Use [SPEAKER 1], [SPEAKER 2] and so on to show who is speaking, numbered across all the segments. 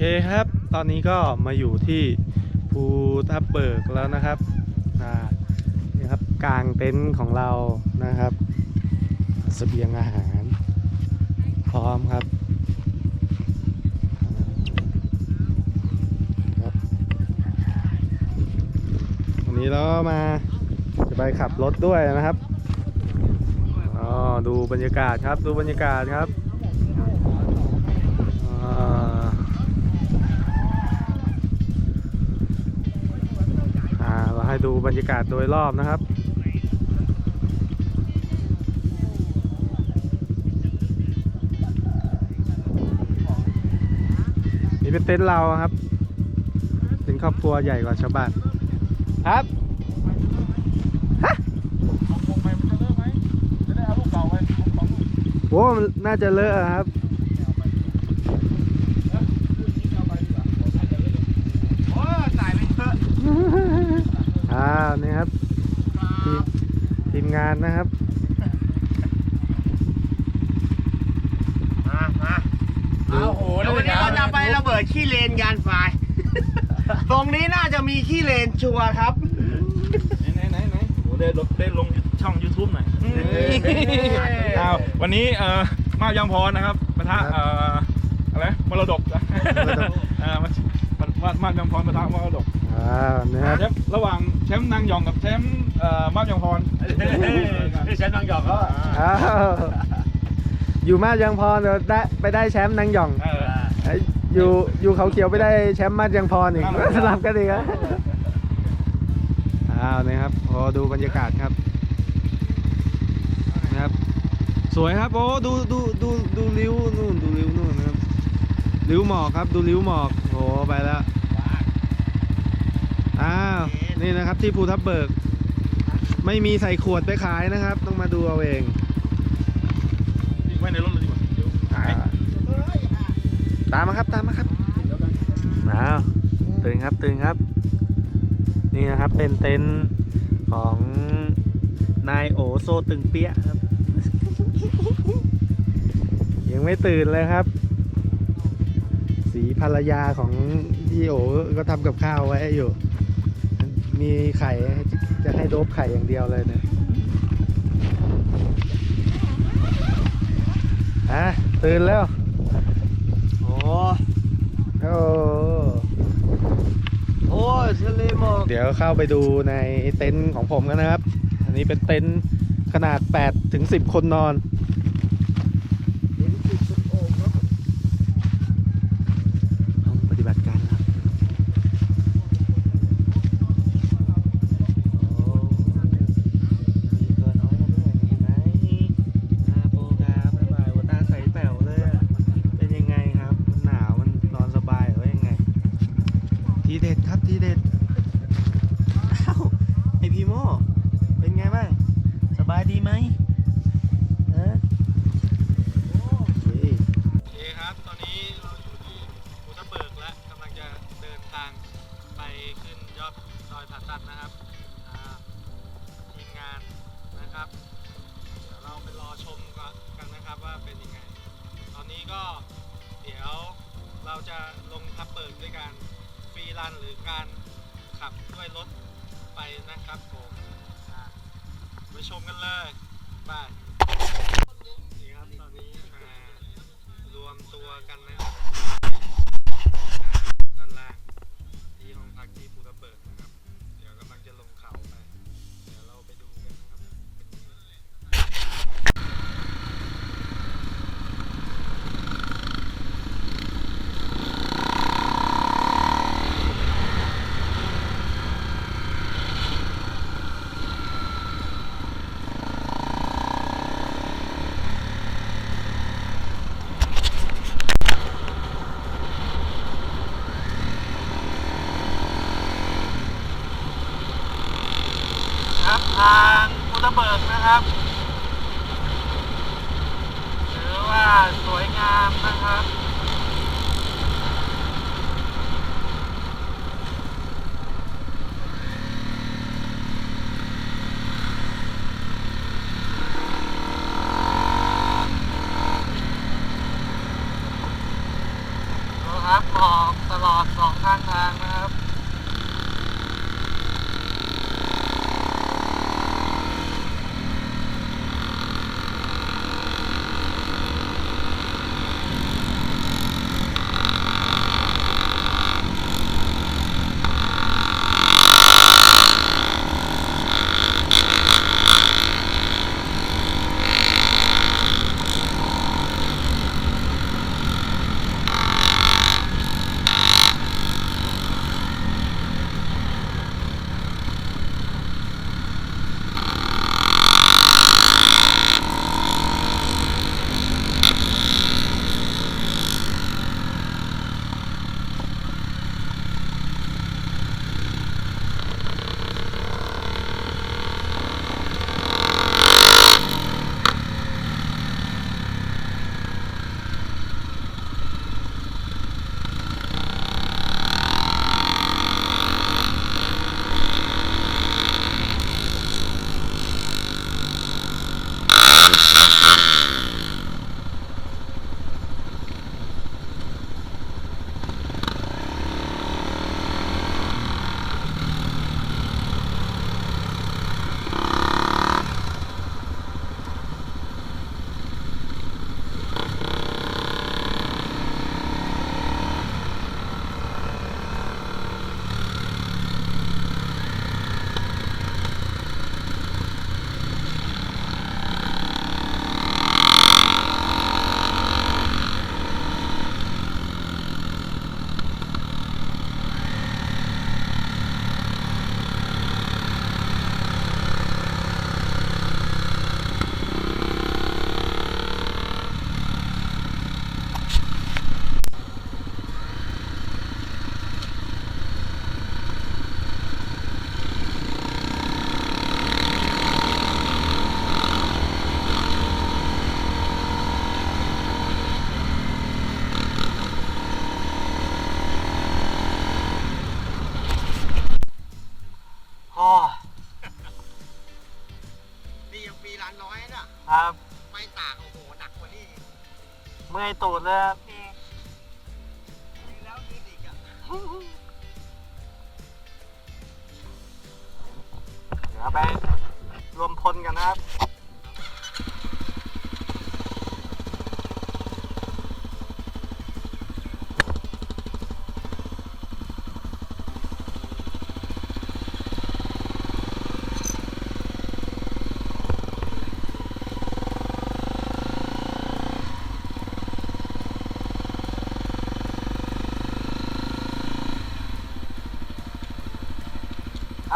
[SPEAKER 1] เคครับ ตอนนี้ก็มาอยู่ที่ภูทับเบิกแล้วนะครับอ่านี่ครับกลางเต็นท์ของเรานะครับเสบียงอาหาร พร้อมครับครับวันนี้เรามาจะไปขับรถด้วยนะครับอ๋อดูบรรยากาศครับดูบรรยากาศครับ ให้ดูบรรยากาศโดยรอบนะครับ นี่เป็นเต็นท์เราครับ เป็นครอบครัวใหญ่กว่าชาวบ้านครับ
[SPEAKER 2] วงไปมันจะเลิกไหมจะได้เอาลูกเก่าไปลูกสองลูก
[SPEAKER 1] โอ้มันน่าจะเลอะครับ
[SPEAKER 2] โอ้ตายไปเถอะ
[SPEAKER 1] อ่านี่ครับทีมทีมงานนะครับ
[SPEAKER 2] มามาโอ้โหแล้ววันนี้เราจะไประเบิดขี้เลนยานไฟตรงนี้น่าจะมีขี้เลนชัวร์ครับ
[SPEAKER 3] ไหนไหนไหนโอ้ได้ลงได้ลงช่อง YouTube หน่อยอ้าววันนี้เอ่อมายังพรนะครับปะทะเอ่ออะไรมรดก
[SPEAKER 1] มรดก
[SPEAKER 3] อ่ามามามายังพรปะทะมรดก
[SPEAKER 1] อ่า นี่ครับ
[SPEAKER 3] แชมป์ระหว่างแชมป์นางยองกับแชมป์เอ่อมายังพร
[SPEAKER 2] นี่ฉันนางหยอกเขา
[SPEAKER 1] อ้าวอยู่มาดยังพรเดี๋ยวได้ไปได้แชมป์นางหย่อง
[SPEAKER 3] เออ
[SPEAKER 1] เอ้ยอยู่อยู่เขาเขียวไปได้แชมป์มาดยังพรอีก
[SPEAKER 3] ครับ
[SPEAKER 1] สลับกันอีกครับอ้าวนี่ครับโอ้ดูบรรยากาศครับนะครับ สวยครับโอ้ดูดูดูดูริ้วนู่นดูริ้วนู่นนะครับริ้วหมอกครับ ดูริ้วหมอกโอ้ไปแล้ว อ้าว นี่นะครับที่ภูทับเบิก ไม่มีใส่ขวดไปขายนะครับ ต้องมาดูเอาเอง
[SPEAKER 3] ทิ้งไว้ในรถเลยดีกว่าเดี๋ยวหาย
[SPEAKER 1] ตามมาครับตามมาครับอ้าวตื่นครับตื่นครับ นี่นะครับเป็นเต็นท์ของนายโอโซตึงเปียะครับ ยังไม่ตื่นเลยครับ สีภรรยาของพี่โอก็ทำกับข้าวไว้อยู่ มีไข่จะให้โดบไข่อย่างเดียวเลยเนี่ยอะตื่นแล้ว
[SPEAKER 2] โอ้
[SPEAKER 1] โอ้
[SPEAKER 2] โอ้ทะเลหมอก
[SPEAKER 1] เดี๋ยวเข้าไปดูในเต็นท์ของผมกันนะครับ อันนี้เป็นเต็นท์ขนาด8ถึง10 คนนอน ห้องปฏิบัติการครับโอ้มีตัวน้อยมาด้วยเห็นไหมอาโปครับบ๊ายบายวันหน้าใสแป๋วเลยอะเป็นยังไงครับ มันหนาวมันนอนสบายหรือว่ายังไง ทีเด็ดครับ ทีเด็ดอ้าวไอพีโมเป็นไงบ้าง สบายดีไหมฮะโอเคโอเคครับ ตอนนี้เราอยู่ที่ภูทับเบิกแล้วกำลังจะเดินทางไปขึ้นยอดดอยผาตัดนะครับ วยรถไปนะครับผมาไปชมกันเลยไปนี่ครับตอนนี้มารวมตัวกันนะครับด้านล่างที่ห้องพักที่ปุ่น นะครับ ครับ
[SPEAKER 2] ไม่ตากโอ้โหหนักกว่านี้อีก
[SPEAKER 1] เมื่อยตูดเลยครับ
[SPEAKER 2] ยืนแล้วยืนอีกอะ
[SPEAKER 1] เดี๋ยวไปรวมพลกันนะครับ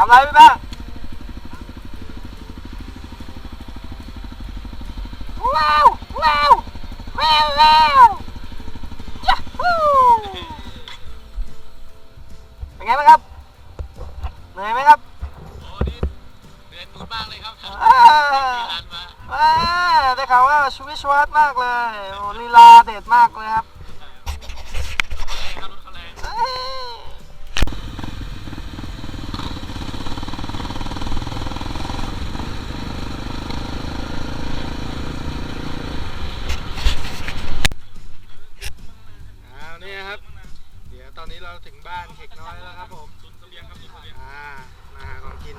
[SPEAKER 1] ทำ อะไรพี่แป้งว้าวว้าวว้าวว้าวยัฮูเป็นไงบ้างครับ เหนื่อยไหมครับ
[SPEAKER 2] โอ้นี่เดือนนี้มากเลยครับ
[SPEAKER 1] อ่า
[SPEAKER 2] ร้านมา
[SPEAKER 1] อ่าได้ข่าวว่าชีวิตชวัดมากเลยโอ้ลีลาเด็ดมากเลยครับ
[SPEAKER 2] ครับรถเขาแรง
[SPEAKER 1] เอ้ยเอานี่ครับ เดี๋ยวตอนนี้เราถึงบ้านเข็กน้อยแล้วครับผมอ่ามาหาของกิน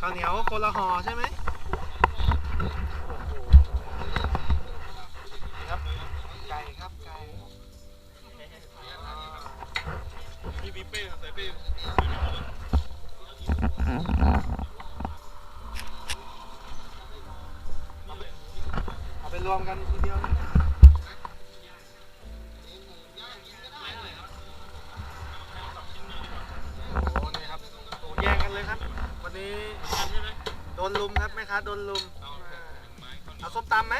[SPEAKER 1] ข้าวเหนียวคนละห่อใช่ไหมครับไก่ครับไก่
[SPEAKER 3] พี่มีเป้ใส่เป้
[SPEAKER 1] เอาไปรวมกัน วันนี้โดนลุมครับแม่ค้าโดนลุม เอาส้มตำไหม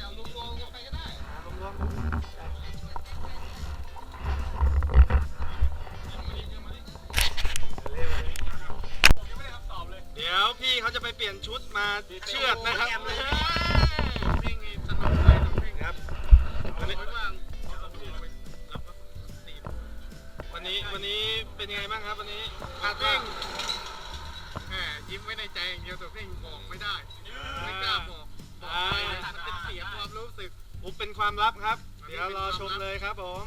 [SPEAKER 1] เอารวมๆกันไปก็ได้รวมๆเดี๋ยวพี่เขาจะไปเปลี่ยนชุดมาเชือดนะครับครับวันนี้วันนี้วันนี้เป็นยังไงบ้างครับวันนี้คาดว่า
[SPEAKER 2] แหมยิ้มไว้ ในใจอย่างเดียวแต่เพ่งบอกไม่ได้ ไม่กล้าบอกบอกไปเลยมันเป็นเสียความรู้สึก
[SPEAKER 4] อุบเป็นความลับครับ เดี๋ยวรอชมเลยครับผม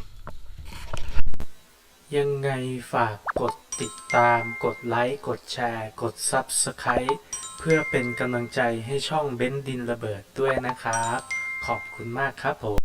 [SPEAKER 4] ยังไงฝากกดติดตาม กดไลค์ กดแชร์ กด Subscribe เพื่อเป็นกำลังใจให้ช่องเบ้นดินระเบิดด้วยนะครับ ขอบคุณมากครับผม